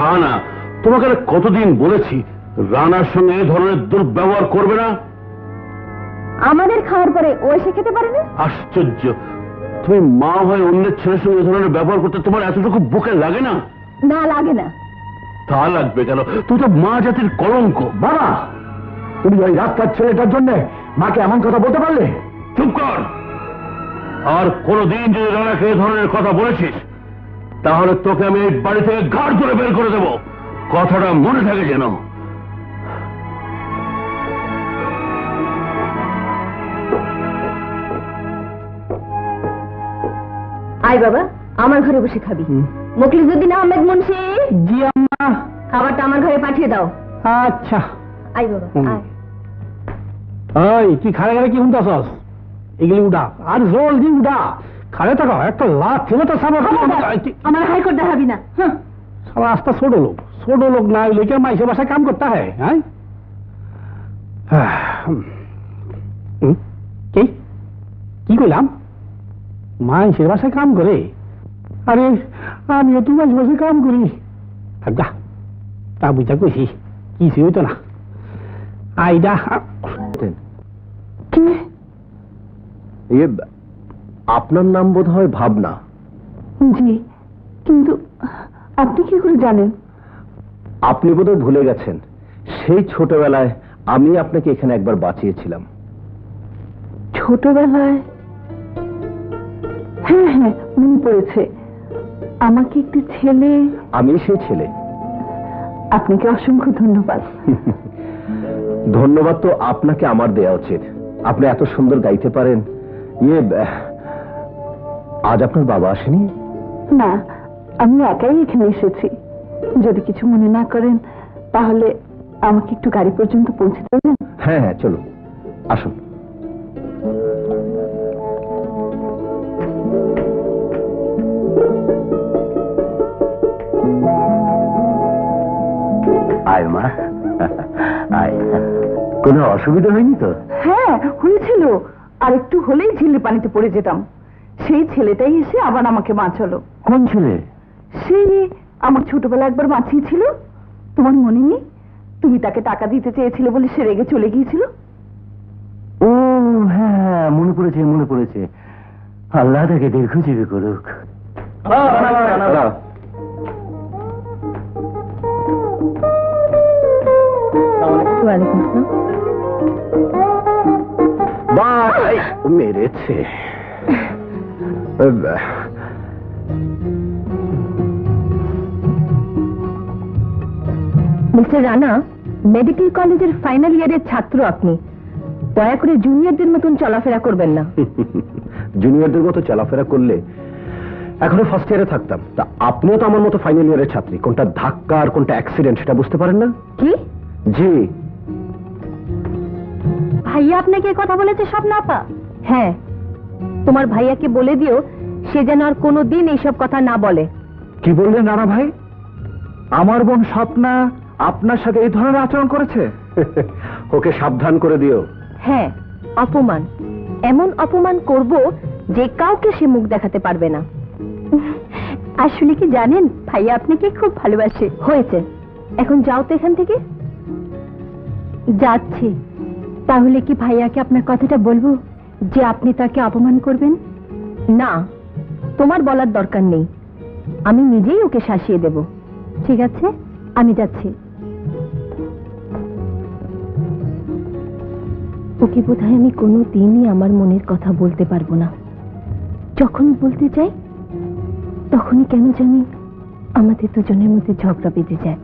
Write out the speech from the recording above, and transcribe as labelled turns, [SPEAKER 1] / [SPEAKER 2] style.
[SPEAKER 1] শাহানা তোমাকে কতদিন বলেছি রানার সঙ্গে এ ধরনের দুর্ব্যবহার করবে না?
[SPEAKER 2] আমাদের খাওয়ার পরে ও এসে খেতে পারে না?
[SPEAKER 1] আশ্চর্য। তুমি মা হয়ে অন্যের ছেলের সঙ্গে ধরনের ব্যবহার করতে তোমার এতটুকু বুকে লাগে না?
[SPEAKER 2] না লাগে না।
[SPEAKER 1] তা লাগবে কেন? তুমি তো মা জাতির কলঙ্ক।
[SPEAKER 3] বাবা তুমি ওই রাস্তার ছেলেটার জন্য মাকে এমন কথা বলতে পারলে?
[SPEAKER 1] চুপ কর! আর কোনদিন যদি রানাকে এ ধরনের কথা বলেছিস তাহলে তোকে আমি এই বাড়ি থেকে ঘাড় ধরে বের করে দেব। কথাটা মনে থাকে যেন।
[SPEAKER 2] আয় বাবা আমার ঘরে বসে খাবি। মকলিজুদ্দিন আহমেদ মুন্সি।
[SPEAKER 3] জি আম্মা।
[SPEAKER 2] খাবারটা আমার ঘরে পাঠিয়ে দাও।
[SPEAKER 3] আচ্ছা।
[SPEAKER 2] আয় বাবা
[SPEAKER 3] হুম।
[SPEAKER 2] আয়।
[SPEAKER 3] তুই খাড়ে খাড়ে কি শুনতেছস? এগুলি উঠা আর জলদি উঠা খাড়ে থাকো একটা লাভ ছিল তো সামনে
[SPEAKER 2] আমার হাইকোর্ট দেখাবি না। হ্যাঁ।
[SPEAKER 3] সব রাস্তা ছোট লোক। ছোট লোক না হইলে কি মাইসে বাসায় কাম করতে হয় হ্যাঁ? কি? কি কইলাম? মাইসের বাসায় কাম করে? আরে আমিও তো মাইসের বাসায় কাম করি। যা তা বুঝা কইছি কিছু হইতো না। আইডা কি?
[SPEAKER 4] আপনার নাম বোধ হয় ভাবনা।
[SPEAKER 2] জি কিন্তু আপনি কি করে জানেন?
[SPEAKER 4] আপনি বোধহয় ভুলে গেছেন। সেই ছোটবেলায় আমি আপনাকে এখানে একবার বাঁচিয়েছিলাম।
[SPEAKER 2] ছোটবেলায়? হ্যাঁ হ্যাঁ মনে পড়েছে। আমাকে একটি ছেলে
[SPEAKER 4] আমি সেই ছেলে।
[SPEAKER 2] আপনাকে অসংখ্য ধন্যবাদ।
[SPEAKER 4] ধন্যবাদ তো আপনাকে আমার দেয়া উচিত। আপনি এত সুন্দর গাইতে পারেন। ইয়ে আজ আপনার বাবা আসেনি?
[SPEAKER 2] না আমি একাই এখানে এসেছি। যদি কিছু মনে না করেন তাহলে আমাকে একটু গাড়ি পর্যন্ত পৌঁছে দেবেন?
[SPEAKER 4] হ্যাঁ হ্যাঁ চলুন। আসুন। আয় মা। আয়। কোনো অসুবিধা হয়নি তো?
[SPEAKER 2] হ্যাঁ হয়েছিল। আর একটু হলেই ঝিল্লি পানিতে পড়ে যেতাম। সেই ছেলেটাই এসে আবার আমাকে বাঁচালো।
[SPEAKER 4] কোন ছেলে?
[SPEAKER 2] সেই আমার ছোটবেলা একবার বাঁচিয়েছিল। তোমার মনে নেই? তুমি তাকে টাকা দিতে চেয়েছিলে বলে সে রেগে চলে গিয়েছিল?
[SPEAKER 4] ও হ্যাঁ মনে পড়েছে মনে পড়েছে। আল্লাহ তাকে দীর্ঘজীবী করুক। মেরেছে।
[SPEAKER 2] মিস্টার রানা মেডিকেল কলেজের ফাইনাল ইয়ারের ছাত্র আপনি। দয়া করে জুনিয়রদের মতন চলাফেরা করবেন না।
[SPEAKER 4] জুনিয়রদের মতো চলাফেরা করলে এখনও ফার্স্ট ইয়ারে থাকতাম। তা আপনিও তো আমার মতো ফাইনাল ইয়ারের ছাত্রী। কোনটা ধাক্কা আর কোনটা অ্যাক্সিডেন্ট সেটা বুঝতে পারেন না?
[SPEAKER 2] কি?
[SPEAKER 4] জি।
[SPEAKER 2] ভাইয়া আপনাকে কথা বলেছে স্বপ্ন আপা। হ্যাঁ। তোমার ভাইয়াকে বলে দিও সে যেন আর কোনোদিন এইসব কথা না বলে।
[SPEAKER 3] কি বললেন রানা ভাই? আমার বোন স্বপ্না আপনার সাথে এই ধরনের আচরণ করেছে?
[SPEAKER 4] ওকে সাবধান করে দিও।
[SPEAKER 2] হ্যাঁ অপমান। এমন অপমান করব যে কাউকে সে মুখ দেখাতে পারবে না। আসলে কি জানেন ভাইয়া আপনাকে খুব ভালোবাসে। হয়েছে। এখন যাও তো এখান থেকে। যাচ্ছি। তাহলে কি ভাইয়াকে আপনার কথাটা বলব? যে আপনি তাকে অপমান করবেন? না, তোমার বলার দরকার নেই। আমি নিজেই ওকে শাসিয়ে দেব। ঠিক আছে? আমি যাচ্ছি। ওকে বোধহয় আমি কোনো দিনই আমার মনের কথা বলতে পারব না। যখন বলতে চাই, তখনই কেন জানি আমাদের দুজনের মধ্যে ঝগড়া বেঁধে যায়।